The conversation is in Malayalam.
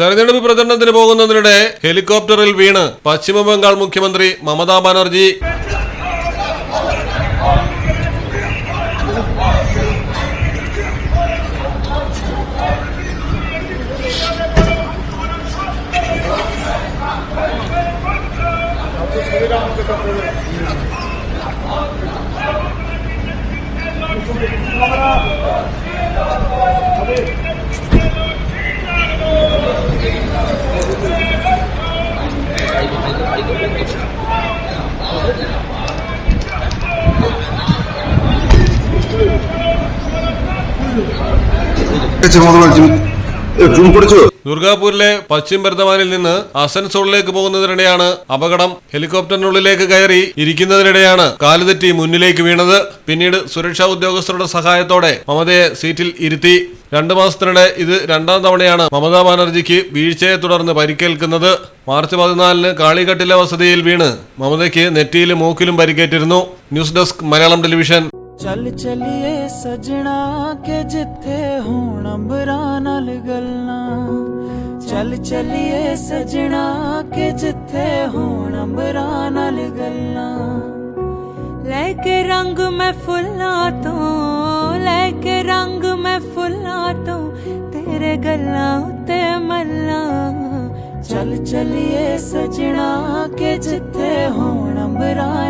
തെരഞ്ഞെടുപ്പ് പ്രചരണത്തിന് പോകുന്നതിനിടെ ഹെലികോപ്റ്ററിൽ വീണ് പശ്ചിമബംഗാൾ മുഖ്യമന്ത്രി മമതാ ബാനർജി. ദുർഗാപൂരിലെ പശ്ചിമ ബർദ്ധമാനിൽ നിന്ന് അസൻസോളിലേക്ക് പോകുന്നതിനിടെയാണ് അപകടം. ഹെലികോപ്റ്ററിനുള്ളിലേക്ക് കയറി ഇരിക്കുന്നതിനിടെയാണ് കാലുതെറ്റി മുന്നിലേക്ക് വീണത്. പിന്നീട് സുരക്ഷാ ഉദ്യോഗസ്ഥരുടെ സഹായത്തോടെ മമതയെ സീറ്റിൽ ഇരുത്തി. രണ്ടു മാസത്തിനിടെ ഇത് രണ്ടാം തവണയാണ് മമതാ ബാനർജിക്ക് വീഴ്ചയെ തുടർന്ന് പരിക്കേൽക്കുന്നത് മാർച്ച് പതിനാലിന് കാളിഘട്ടിലെ വസതിയിൽ വീണ് മമതയ്ക്ക് നെറ്റിയിലും മൂക്കിലും പരിക്കേറ്റിരുന്നു ന്യൂസ് ഡെസ്ക് മലയാളം ടെലിവിഷൻ ਚੱਲ ਚੱਲੀਏ ਸਜਣਾ ਕਿ ਜਿੱਥੇ ਹੋਣ ਅੰਬਰਾਂ ਨਾਲ ਗੱਲਾਂ ਚੱਲ ਚੱਲੀਏ ਸਜਣਾ ਕਿ ਜਿੱਥੇ ਹੋਣ ਅੰਬਰਾਂ ਨਾਲ ਗੱਲਾਂ ਲੈ ਕੇ ਰੰਗ ਮੈਂ ਫੁੱਲਾਂ ਤੋਂ ਲੈ ਕੇ मल्ला। चल चलिए सजना के जिथे हो अंबरा